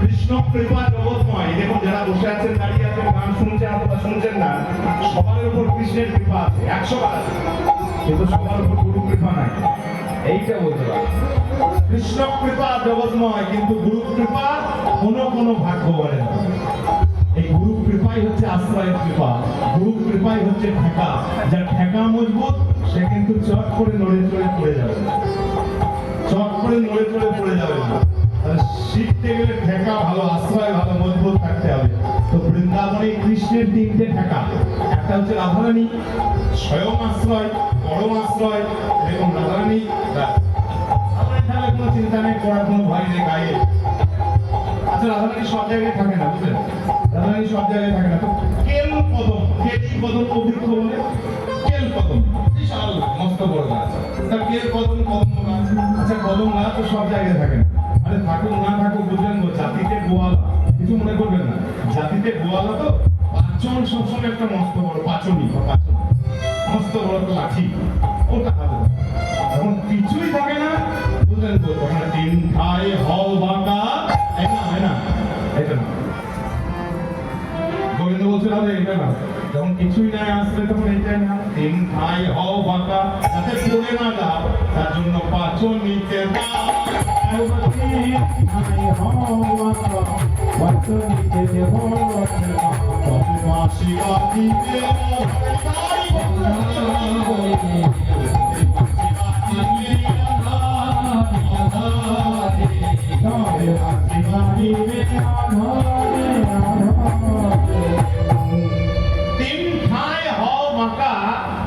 কৃষ্ণ কিন্তু গুরু কৃপা নাই। কৃষ্ণ কৃপা জগৎময়, কিন্তু গুরু কৃপা কোনো কোনো ভাগ্য বলে না। গুরু কৃপাই হচ্ছে ঠেকা। যার ঠেকা মজবুত, সে কিন্তু চট করে নড়ে চড়ে পড়ে যাবে। চট করে নড়ে চড়ে পড়ে যাবে শিখতে গেলে ঠেকা ভালো, আশ্রয় ভালো, মজবুত থাকতে হবে। তো বৃন্দাবনে কৃষ্ণের তিনটে ঠেকা। একটা হচ্ছে রাধারানী, স্বয়ং আশ্রয়, পরম আশ্রয় এবং রাধারানী। কোনো চিন্তা নেই, পড়ার কোনো ভয় নেই, গায়ে। আচ্ছা রাধারানী সব জায়গায় থাকে না, বুঝলেন? রাধারানী সব জায়গায় থাকে না তো? কেলি কদম অভিজ্ঞ বলে কেল কদম বিশাল মস্ত বড় গাছ তা কেল কদম কদম গাছ আচ্ছা কদম গাছ তো সব জায়গায় থাকে না। আরে থাকুক, না থাকুক, বুঝলেন তো, জাতিতে গোয়ালা। কিছু মনে করবেন না। জাতিতে গোয়ালা তো পাঁচজন সবসময় একটা মস্ত বড় পাচনি পাচন। মস্ত বড় একটা লাঠি। ওটা খাব যখন কিছুই থাকে না, বুঝলেন তো তখন দিন খায়, হল বাঁকা। এই না এই না, এটা না। গোবিন্দ বলছিল এটা না। যখন কিছুই নাই আসলে তখন এইটাই না দিন খাই, হও বাঁকা যাতে পড়ে না যাও তার জন্য পাচন নিতে দাও।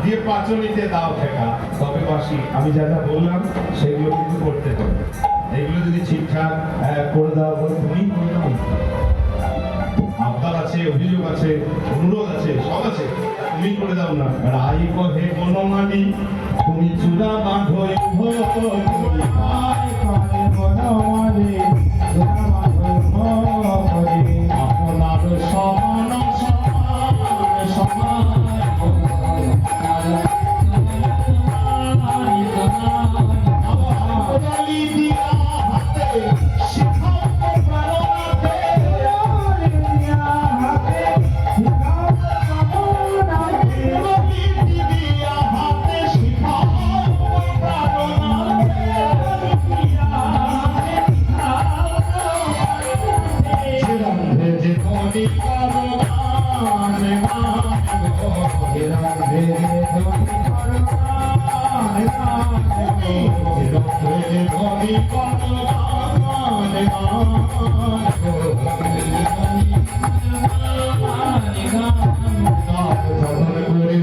দিয়ে পাচনিতে দাও ঠেকা। তবে বাসি আমি যা যা বললাম, সেগুলো কিন্তু করতে হবে। এগুলো যদি ঠিকঠাক করে দাও বলে তুমি আবদার আছে, অভিযোগ আছে, অনুরোধ আছে, সব আছে। তুমি করে দাও না। রাই কহে মানি তুমি চূড়া বাঁধো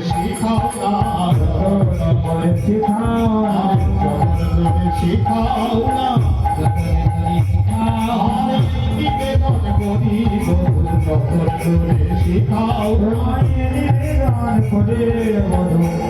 শিখাও না শিখাও গোবিন্দ সঙ্গে সঙ্গে বললেন কি রাধারানীকে সুন্দর